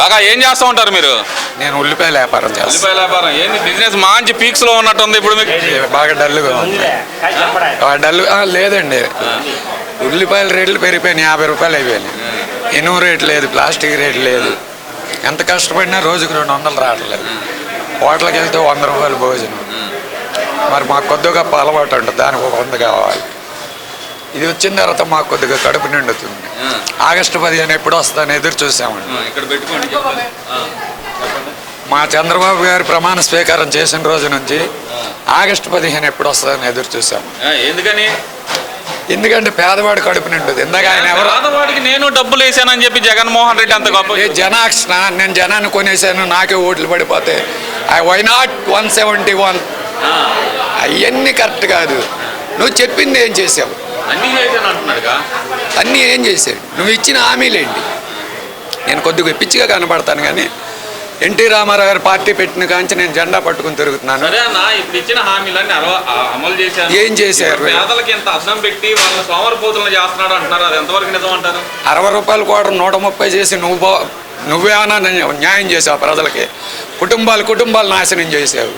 బాగా ఏం చేస్తూ ఉంటారు మీరు? నేను ఉల్లిపాయల వ్యాపారం చేస్తాను ఉల్లిపాయల వ్యాపారం. ఏంది బిజినెస్ మంచి పీక్స్లో ఉన్నట్టుంది ఇప్పుడు మీకు? బాగా డల్గా ఉంది. డల్ లేదండి. ఉల్లిపాయల రేట్లు పెరిగిపోయినాయి యాభై రూపాయలు అయిపోయినాయి. ఇనుము రేట్ లేదు ప్లాస్టిక్ రేట్ లేదు. ఎంత కష్టపడినా రోజుకు రెండు వందలు రావట్లేదు. హోటల్కి వెళ్తే వంద రూపాయలు భోజనం. మరి మాకు కొద్దిగా అలవాటు ఉంటుంది దానికి ఒక వంద కావాలి. ఇది వచ్చిన తర్వాత మాకు కొద్దిగా కడుపు నిండుతుంది. ఆగస్టు పదిహేను ఎప్పుడు వస్తుందని ఎదురు చూసామండి. మా చంద్రబాబు గారు ప్రమాణ స్వీకారం చేసిన రోజు నుంచి ఆగస్టు పదిహేను ఎప్పుడు వస్తుందని ఎదురు చూసాము ఎందుకని? ఎందుకంటే పేదవాడు కడుపు నిండుతుంది ఇందాక ఆయన ఎవరు పేదవాడికి నేను డబ్బులు వేసానని చెప్పి జగన్మోహన్ రెడ్డి అంత గొప్ప జనాక్షణ నేను జనాన్ని కొనేసాను నాకే ఓట్లు పడిపోతే. Why not one seventy one అవన్నీ కరెక్ట్ కాదు. నువ్వు చెప్పింది ఏం చేసావు? అన్నీ ఏం చేసావు నువ్వు ఇచ్చిన హామీలేంటి నేను కొద్దిగా పిచ్చిగా కనపడతాను కానీ ఎన్టీ రామారావు గారు పార్టీ పెట్టిన కాంచి నేను జెండా పట్టుకుని తిరుగుతున్నాను. ఏం చేశారు? ఇప్పుడు పేదలకి ఎంత అర్థం పెట్టి వాళ్ళ సోమరపోతులను చేస్తున్నాడు అంటున్నారు. అది ఎంతవరకు నిజం అంటారు? అరవై రూపాయలు కూడా నూట ముప్పై చేసి నువ్వు నువ్వేమన్నా న్యాయం చేసావు ప్రజలకి? కుటుంబాలు కుటుంబాలు నాశనం చేసావు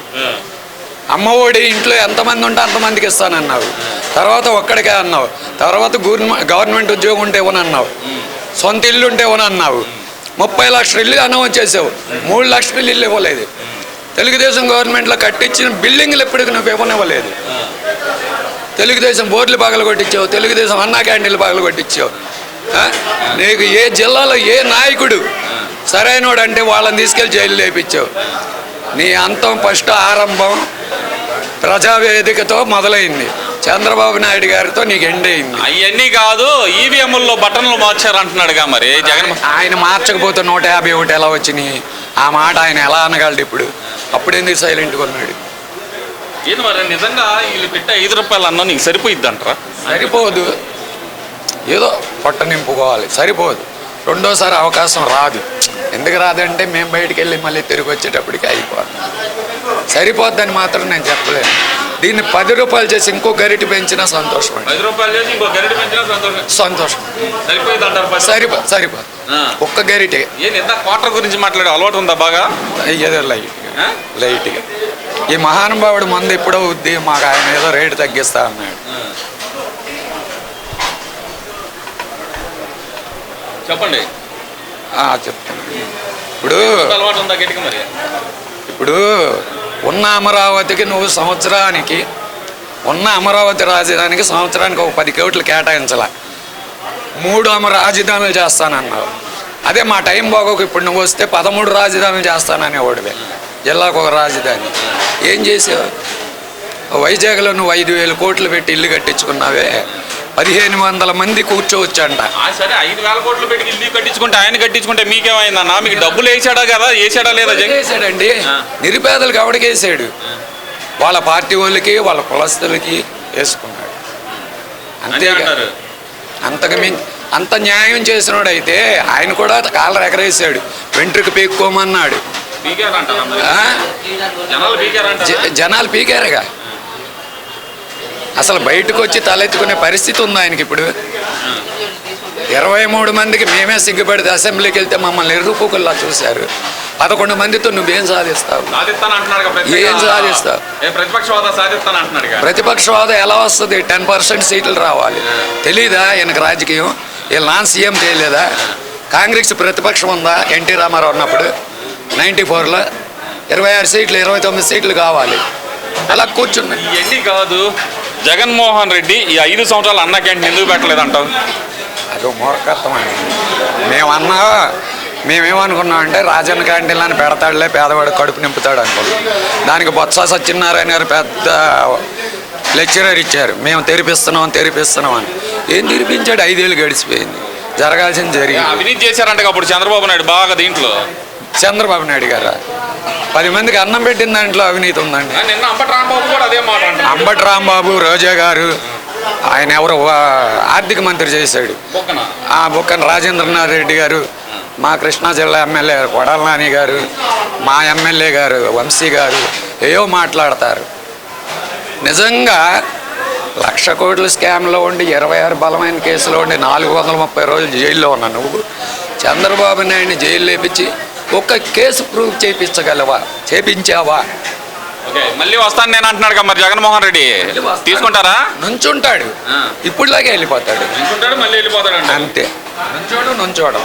అమ్మఒడి ఇంట్లో ఎంతమంది ఉంటే అంతమందికి ఇస్తానన్నావు. తర్వాత ఒక్కడికే అన్నావు. తర్వాత గవర్నమెంట్ గవర్నమెంట్ ఉద్యోగం ఉంటే ఇవ్వనన్నావు. సొంత ఇల్లు ఉంటే ఇవ్వనన్నావు. ముప్పై లక్షల ఇల్లు అనౌన్స్ చేసావు. మూడు లక్షల ఇల్లు ఇవ్వలేదు. తెలుగుదేశం గవర్నమెంట్లో కట్టించిన బిల్డింగ్లు ఎప్పటికి నువ్వు ఇవ్వనివ్వలేదు. తెలుగుదేశం బోర్డులు పగలు కొట్టించావు. తెలుగుదేశం అన్నా క్యాంటీన్లు పగలు కొట్టించావు. నీకు ఏ జిల్లాలో ఏ నాయకుడు సరైనోడంటే వాళ్ళని తీసుకెళ్ళి జైలు లేపించావు. నీ అంతం ఫస్ట్ ఆరంభం ప్రజావేదికతో మొదలైంది. చంద్రబాబు నాయుడు గారితో నీకు ఎండ్ అయింది. అవన్నీ కాదు ఈవీఎంల్లో బటన్లు మార్చారు అంటున్నాడుగా మరి జగన్. ఆయన మార్చకపోతే నూట యాభై ఒకటి ఎలా వచ్చినాయి? ఆ మాట ఆయన ఎలా అనగలడు ఇప్పుడు? అప్పుడు ఎందుకు సైలెంట్గా ఉన్నాడు? ఏంది మరి నిజంగా వీళ్ళు పెట్టే ఐదు రూపాయలు అన్న నీకు సరిపోయిద్ది అంటారా సరిపోదు. ఏదో పొట్ట నింపుకోవాలి సరిపోదు. రెండోసారి అవకాశం రాదు. ఎందుకు రాదంటే మేము బయటికి వెళ్ళి మళ్ళీ తిరిగి వచ్చేటప్పటికి అయిపోదు సరిపోద్దని మాత్రం నేను చెప్పలేను. దీన్ని పది రూపాయలు చేసి ఇంకో గరిటి పెంచినా సంతోషం. సంతోషం సరిపో సరిపోదు. ఆ. ఒక్క గరిటే. క్వార్టర్ గురించి మాట్లాడే అలవాటు ఉందా బాగా? ఏదో లైట్గా ఆ? లైట్గా. ఈ మహానుభావుడు మందు ఎప్పుడో వద్ది మాకు ఆయన ఏదో రేటు తగ్గిస్తా అన్నాడు. చెప్పండి. చెప్తాను. ఇప్పుడు ఇప్పుడు ఉన్న అమరావతికి నువ్వు సంవత్సరానికి ఉన్న అమరావతి రాజధానికి సంవత్సరానికి ఒక పది కోట్లు కేటాయించాల. మూడు అమర రాజధానులు చేస్తానన్నావు. అదే మా టైం బాగోకు ఇప్పుడు నువ్వు వస్తే పదమూడు రాజధానులు చేస్తాననేవాడివే. జిల్లాకు ఒక రాజధాని. ఏం చేసావు? వైజాగ్లో నువ్వు ఐదు వేల కోట్లు పెట్టి ఇల్లు కట్టించుకున్నావే. పదిహేను వందల మంది కూర్చోవచ్చంట. ఆ, సరే ఐదు వేల కోట్లు పెట్టి ఇల్లు కట్టించుకుంటే ఆయన కట్టించుకుంటే మీకేమైందన్నా? మీకు డబ్బులు వేసాడా కదా? వేసాడా లేదా వేసాడండి. నిరుపేదలకు ఎవడికేసాడు వాళ్ళ పార్టీ వాళ్ళకి వాళ్ళ కులస్తులకి వేసుకున్నాడు. అంతే అంటారు. అంతకు మించి అంత న్యాయం చేసినోడైతే ఆయన కూడా కాలర్ ఎగరేసాడు వెంట్రుకు పీక్కోమన్నాడు. జనాలు పీకారుగా. అసలు బయటకు వచ్చి తలెత్తుకునే పరిస్థితి ఉంది ఆయనకి ఇప్పుడు. ఇరవై మూడు మందికి మేమే సిగ్గుపడితే అసెంబ్లీకి వెళ్తే మమ్మల్ని ఎర్రుపుకుల్లా చూశారు. పదకొండు మందితో నువ్వేం సాధిస్తావు? ఏం సాధిస్తావు? ఏ ప్రతిపక్ష హోదా సాధిస్తాను అంటున్నాడు ప్రతిపక్ష హోదా ఎలా వస్తుంది? టెన్ పర్సెంట్ సీట్లు రావాలి. తెలీదా ఈయనకు రాజకీయం? వీళ్ళు నాన్ సీఎం చేయలేదా? కాంగ్రెస్ ప్రతిపక్షం ఉందా? ఎన్టీ రామారావు ఉన్నప్పుడు నైంటీ ఫోర్లో ఇరవై ఆరు సీట్లు ఇరవై తొమ్మిది సీట్లు కావాలి. అలా కూర్చున్నాయి. ఇవన్నీ కాదు? జగన్మోహన్ రెడ్డి ఈ ఐదు సంవత్సరాలు అన్న క్యాంటీన్ ఎందుకు పెట్టలేదు అంటావు అదో మూర్ఖత్వం అండి మేమన్నా మేమేమనుకున్నాం అంటే రాజన్న క్యాంటీన్లు అని పెడతాడులే పేదవాడు కడుపు నింపుతాడు అనుకున్నాం దానికి బొత్స సత్యనారాయణ గారు పెద్ద లెక్చరర్ ఇచ్చారు. మేము తెరిపిస్తున్నాం తెరిపిస్తున్నాం అని. ఏం తెరిపించాడు? ఐదేళ్ళు గడిచిపోయింది. జరగాల్సింది జరిగింది. అవినీతి చేశారంట అప్పుడు చంద్రబాబు నాయుడు బాగా దీంట్లో. చంద్రబాబు నాయుడు గారు? పది మందికి అన్నం పెట్టిన దాంట్లో అవినీతి ఉందండి. నిన్న అంబటి రాంబాబు కూడా అదే మాట అంటున్నాడు అంబటి రాంబాబు రోజా గారు ఆయన ఎవరు ఆర్థిక మంత్రి చేశాడు. ఆ బుక్కన రాజేంద్రనాథ్ రెడ్డి గారు మా కృష్ణా జిల్లా ఎమ్మెల్యే కొడాల నాని గారు మా ఎమ్మెల్యే గారు వంశీ గారు ఏవో మాట్లాడతారు. నిజంగా లక్ష కోట్ల స్కామ్లో ఉండి ఇరవై ఆరు బలమైన కేసులో ఉండి నాలుగు వందల ముప్పై రోజులు జైల్లో ఉన్నా నువ్వు. చంద్రబాబు నాయుడిని జైలు లేపించి ఒక కేసు ప్రూవ్ చేయించగలవా? చేపించావా? ఓకే మళ్ళీ వస్తాను నేను అంటున్నాడు కదా మరి జగన్మోహన్ రెడ్డి. తీసుకుంటారా? నుంచుంటాడు. ఇప్పుడులాగే వెళ్ళిపోతాడు. మళ్ళీ వెళ్ళిపోతాడు అంతే. నుంచోడు నుంచోడం.